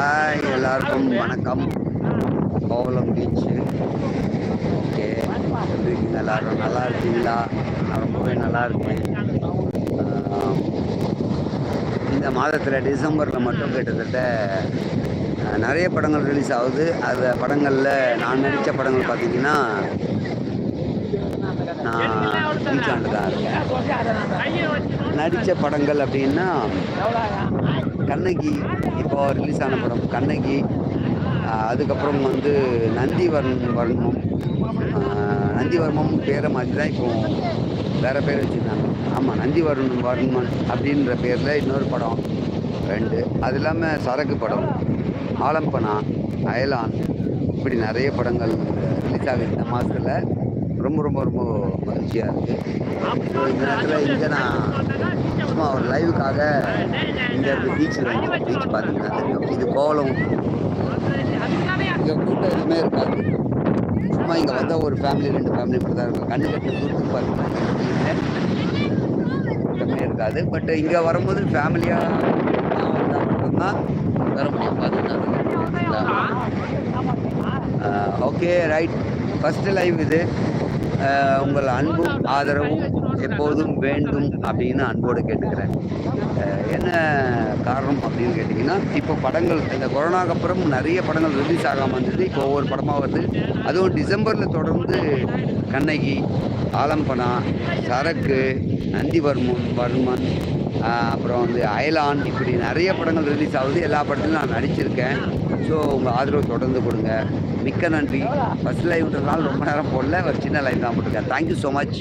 Hi எல்லாருக்கும் வணக்கம். Kovalam beach okay எப்படி இருக்கீங்க? எல்லாரும் நல்லா இருக்கீங்களா? ரொம்பவே நல்லா இருக்கேன் இந்த மாதத்தில் டிசம்பரில் மட்டும் கிட்டத்தட்ட நிறைய படங்கள் ரிலீஸ் ஆகுது. அந்த படங்களில் நான் நடித்த படங்கள் பார்த்தீங்கன்னா நான் தான் இருக்கேன். நடித்த படங்கள் அப்படின்னா கண்ணகி இப்போ ரிலீஸ் ஆன படம். கண்ணகி அதுக்கப்புறம் வந்து நந்திவர்ணம் வர்ணம் நந்திவர்மம் பேரை மாதிரி தான் இப்போ வேற பேர் வச்சுருந்தாங்க ஆமாம் நந்திவர்மன் வர்மன் அப்படின்ற பேரில் இன்னொரு படம் ரெண்டு. அது இல்லாமல் சரக்கு படம் ஆலம்பனா அயலான் இப்படி நிறைய படங்கள் ரிலீஸ் ஆகுது இந்த மாதத்தில் ரொம்ப ரொம்ப ரொம்ப மகிழ்ச்சியாக இருக்குது இந்த நேரத்தில் இங்கே நான் சும்மா ஒரு லைவுக்காக இங்கே இருக்க பீச் வந்து பீச் பார்த்தீங்கன்னா தெரியும். இது கோலம் இங்கே கூட்டம் எதுவுமே இருக்காது. சும்மா இங்கே வந்தால் ஒரு ஃபேமிலி ரெண்டு ஃபேமிலி மட்டும் தான் இருக்கும். கண்ணு கட்டி தூரத்துக்கு பார்த்தீங்கன்னா இருக்காது. பட் இங்கே வரும்போது ஃபேமிலியாக நான் வந்தால் மட்டும்தான் வர முடியும். பார்த்தீங்கன்னா ஓகே ரைட் ஃபஸ்ட்டு லைவ் இது. உங்கள் அன்பும் ஆதரவும் எப்போதும் வேண்டும் அப்படின்னு அன்போடு கேட்டுக்கிறேன். என்ன காரணம் அப்படின்னு கேட்டிங்கன்னா இப்போ படங்கள் இந்த கொரோனாக்கு அப்புறம் நிறைய படங்கள் ரிலீஸ் ஆகாமல் இருந்தது. இப்போ ஒவ்வொரு படமாக வருது. அதுவும் டிசம்பரில் தொடர்ந்து கண்ணகி ஆலம்பனா சரக்கு நந்திவர்மன் வர்மன் அப்புறம் வந்து அயலான் இப்படி நிறைய படங்கள் ரிலீஸ் ஆகுது. எல்லா படத்திலும் நான் நடிச்சிருக்கேன். ஸோ உங்கள் ஆதரவு தொடர்ந்து கொடுங்க. மிக்க நன்றி. ஃபஸ்ட் லைவ்ன்றதுனால ரொம்ப நேரம் போடல. ஒரு சின்ன லைவ் தான் போட்டிருக்கேன் தேங்க்யூ ஸோ மச்